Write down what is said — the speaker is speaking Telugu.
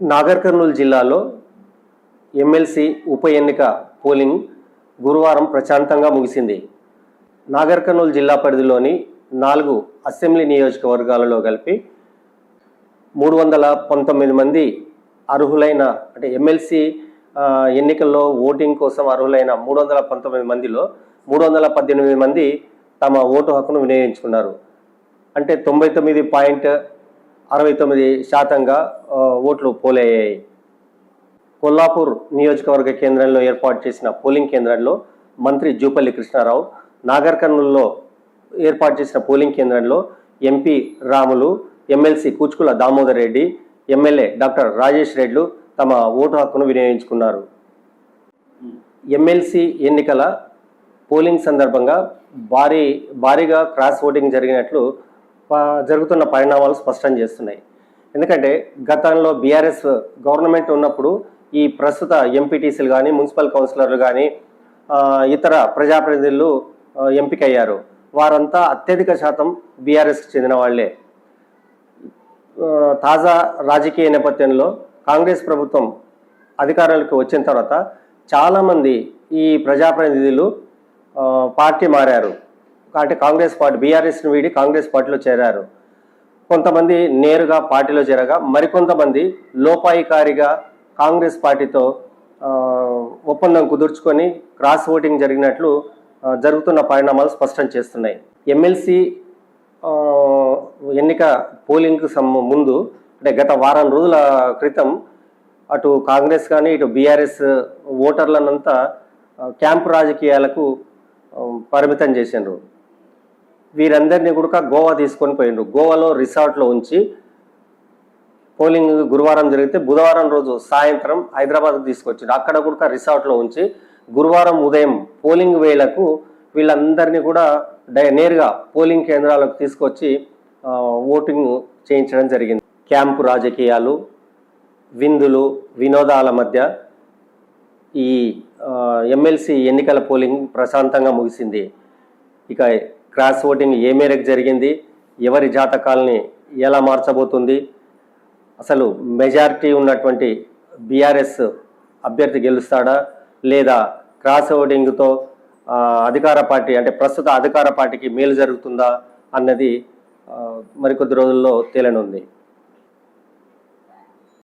నాగర్ కర్నూలు జిల్లాలో ఎమ్మెల్సీ ఉప ఎన్నిక పోలింగ్ గురువారం ప్రశాంతంగా ముగిసింది. నాగర్ కర్నూలు జిల్లా పరిధిలోని నాలుగు అసెంబ్లీ నియోజకవర్గాలలో కలిపి మూడు వందల పంతొమ్మిది మంది అర్హులైన అంటే ఎమ్మెల్సీ ఎన్నికల్లో ఓటింగ్ కోసం అర్హులైన మూడు వందల పంతొమ్మిది మందిలో మూడు వందల పద్దెనిమిది మంది తమ ఓటు హక్కును వినియోగించుకున్నారు. అంటే తొంభై తొమ్మిది పాయింట్ అరవై తొమ్మిది శాతంగా ఓట్లు పోలయ్యాయి. కొల్లాపూర్ నియోజకవర్గ కేంద్రంలో ఏర్పాటు చేసిన పోలింగ్ కేంద్రంలో మంత్రి జూపల్లి కృష్ణారావు నాగర్ కర్నూలులో ఏర్పాటు చేసిన పోలింగ్ కేంద్రంలో MP Ramulu MLC Kuchukulla Damodar Reddy MLA doctor Rajesh రెడ్లు తమ ఓటు హక్కును వినియోగించుకున్నారు. ఎమ్మెల్సీ ఎన్నికల పోలింగ్ సందర్భంగా భారీ భారీగా క్రాస్ ఓటింగ్ జరిగినట్లు జరుగుతున్న పరిణామాలు స్పష్టం చేస్తున్నాయి. ఎందుకంటే గతంలో బీఆర్ఎస్ గవర్నమెంట్ ఉన్నప్పుడు ఈ ప్రస్తుత ఎంపీటీసీలు కానీ మున్సిపల్ కౌన్సిలర్లు కానీ ఇతర ప్రజాప్రతినిధులు ఎంపికయ్యారు. వారంతా అత్యధిక శాతం బీఆర్ఎస్కి చెందిన వాళ్ళే. తాజా రాజకీయ నేపథ్యంలో కాంగ్రెస్ ప్రభుత్వం అధికారంలోకి వచ్చిన తర్వాత చాలామంది ఈ ప్రజాప్రతినిధులు పార్టీ మారారు. అంటే కాంగ్రెస్ పార్టీ బీఆర్ఎస్ని వీడి కాంగ్రెస్ పార్టీలో చేరారు. కొంతమంది నేరుగా పార్టీలో చేరగా మరికొంతమంది లోపాయికారిగా కాంగ్రెస్ పార్టీతో ఒప్పందం కుదుర్చుకొని క్రాస్ ఓటింగ్ జరిగినట్లు జరుగుతున్న పరిణామాలు స్పష్టం చేస్తున్నాయి. ఎమ్మెల్సీ ఎన్నిక పోలింగ్కు ముందు అంటే గత వారం రోజుల క్రితం అటు కాంగ్రెస్ కానీ ఇటు బీఆర్ఎస్ ఓటర్లనంతా క్యాంపు రాజకీయాలకు పరిమితం చేసిండ్రు. వీరందరినీ కూడా గోవా తీసుకొని పోయిండ్రు. గోవాలో రిసార్ట్లో ఉంచి పోలింగ్ గురువారం జరిగితే బుధవారం రోజు సాయంత్రం హైదరాబాద్ తీసుకొచ్చిండు అక్కడ కూడా రిసార్ట్లో ఉంచి గురువారం ఉదయం పోలింగ్ వేళకు వీళ్ళందరినీ కూడా డై నేరుగా పోలింగ్ కేంద్రాలకు తీసుకొచ్చి ఓటింగ్ చేయించడం జరిగింది. క్యాంపు రాజకీయాలు విందులు వినోదాల మధ్య ఈ ఎమ్మెల్సీ ఎన్నికల పోలింగ్ ప్రశాంతంగా ముగిసింది. ఇక క్రాస్ ఓటింగ్ ఏ మేరకు జరిగింది ఎవరి జాతకాలని ఎలా మార్చబోతుంది అసలు మెజారిటీ ఉన్నటువంటి బీఆర్ఎస్ అభ్యర్థి గెలుస్తాడా లేదా క్రాస్ ఓటింగ్తో అధికార పార్టీ అంటే ప్రస్తుత అధికార పార్టీకి మేలు జరుగుతుందా అన్నది మరికొద్ది రోజుల్లో తేలనుంది.